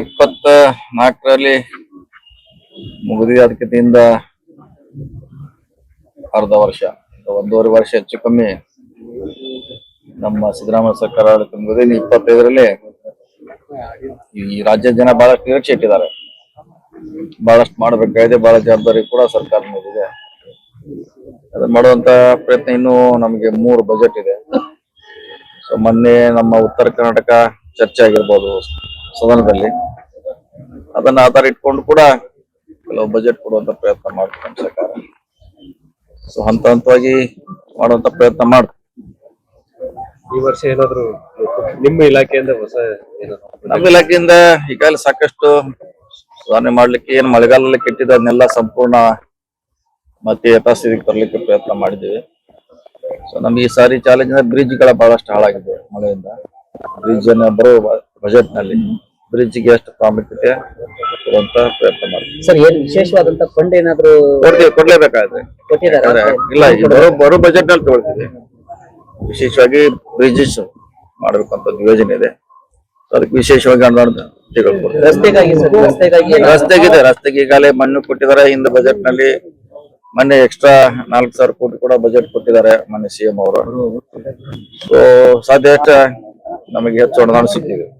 ಇಪ್ಪತ್ತ ನಾಲ್ಕರಲ್ಲಿ ಮುಗಿದ ಅದಕ್ಕಿಂತ ಅರ್ಧ ವರ್ಷ ಒಂದೂವರೆ ವರ್ಷ ಹೆಚ್ಚು ಕಮ್ಮಿ ನಮ್ಮ ಸಿದ್ದರಾಮಯ್ಯ ಸರ್ಕಾರ ಮುಗಿದೆ ಇಪ್ಪತ್ತೈದರಲ್ಲಿ ಈ ರಾಜ್ಯದ ಜನ ಬಹಳಷ್ಟು ನಿರೀಕ್ಷೆ ಇಟ್ಟಿದ್ದಾರೆ. ಬಹಳಷ್ಟು ಮಾಡಬೇಕಾಗಿದೆ, ಬಹಳ ಜವಾಬ್ದಾರಿ ಕೂಡ ಸರ್ಕಾರ ಮೇಲಿದೆ. ಅದನ್ನ ಮಾಡುವಂತ ಪ್ರಯತ್ನ ಇನ್ನೂ ನಮಗೆ ಮೂರು ಬಜೆಟ್ ಇದೆ. ಸೊ ಮೊನ್ನೆ ನಮ್ಮ ಉತ್ತರ ಕರ್ನಾಟಕ ಚರ್ಚೆ ಆಗಿರ್ಬೋದು. ಸದನದಲ್ಲಿ. ಅದನ್ನ ಆಧಾರ ಇಟ್ಕೊಂಡು ಕೂಡ ಕೆಲವು ಬಜೆಟ್ ಕೊಡುವಂತ ಪ್ರಯತ್ನ ಮಾಡ್ತಾರೆ ಸರ್ಕಾರ. ಸೊ ಹಂತ ಹಂತವಾಗಿ ಮಾಡುವಂತ ಪ್ರಯತ್ನ ಮಾಡ್ತಾರೆ ಈ ವರ್ಷ ಏನಾದ್ರು ನಿಮ್ಮ ಇಲಾಖೆಯಿಂದ ಹೊಸ ನಮ್ಮ ಇಲಾಖೆಯಿಂದ ಈಗಾಗಲೇ ಸಾಕಷ್ಟು ಸುಧಾರಣೆ ಮಾಡ್ಲಿಕ್ಕೆ ಏನು ಮಳೆಗಾಲದಲ್ಲಿ ಕೆಟ್ಟಿದ್ದು ಅದನ್ನೆಲ್ಲ ಸಂಪೂರ್ಣ ಮತ್ತೆ ಯಥಾಸ್ಥಿತಿಗೆ ತರಲಿಕ್ಕೆ ಪ್ರಯತ್ನ ಮಾಡಿದ್ದೀವಿ. ಸೊ ನಮ್ಗೆ ಈ ಸಾರಿ ಚಾಲೆಂಜ್ ಅಂದ್ರೆ ಬ್ರಿಡ್ಜ್ಗಳ ಬಹಳಷ್ಟು ಹಾಳಾಗಿದೆ ಮಳೆಯಿಂದ. ಬ್ರಿಡ್ಜ್ ಅನ್ನ ಬರೋ ಬಜೆಟ್ನಲ್ಲಿ ಬ್ರಿಡ್ಜ್ಗೆ ಎಷ್ಟು ಪ್ರಾಮುಖ್ಯತೆ ಕೊಡುವಂತ ಪ್ರಯತ್ನ ಮಾಡ್ತೀವಿ. ಸರ್ ಏನ್ ವಿಶೇಷವಾದಂತ ಫಂಡ್ ಏನಾದ್ರು ಕೊಡ್ತೀವಿ ಕೊಡ್ಲೇಬೇಕಾದ್ರೆ. ಕೊಟ್ಟಿದ್ದಾರೆ ಇಲ್ಲ ಬರೋ ಬರೋ ಬಜೆಟ್ನಲ್ಲಿ ತಗೊಳ್ತೀವಿ. ವಿಶೇಷವಾಗಿ ಬ್ರಿಡ್ಜಸ್ ಮಾಡಬೇಕಂತ ಒಂದು ಯೋಜನೆ ಇದೆ. ಅದಕ್ಕೆ ವಿಶೇಷವಾಗಿ ಅನುದಾನ ರಸ್ತೆಗಿದೆ ರಸ್ತೆಗೆ ಈಗಾಗಲೇ ಮಣ್ಣು ಕೊಟ್ಟಿದ್ದಾರೆ. ಹಿಂದೆ ಬಜೆಟ್ನಲ್ಲಿ ಮೊನ್ನೆ ಎಕ್ಸ್ಟ್ರಾ ನಾಲ್ಕು ಸಾವಿರ ಕೋಟಿ ಕೂಡ ಬಜೆಟ್ ಕೊಟ್ಟಿದ್ದಾರೆ ಮೊನ್ನೆ ಸಿಎಂ ಅವರು. ಸೊ ಸಾಧ್ಯ ನಮಗೆ ಹೆಚ್ಚು ಅನುದಾನ ಸಿಕ್ಕಿದೆ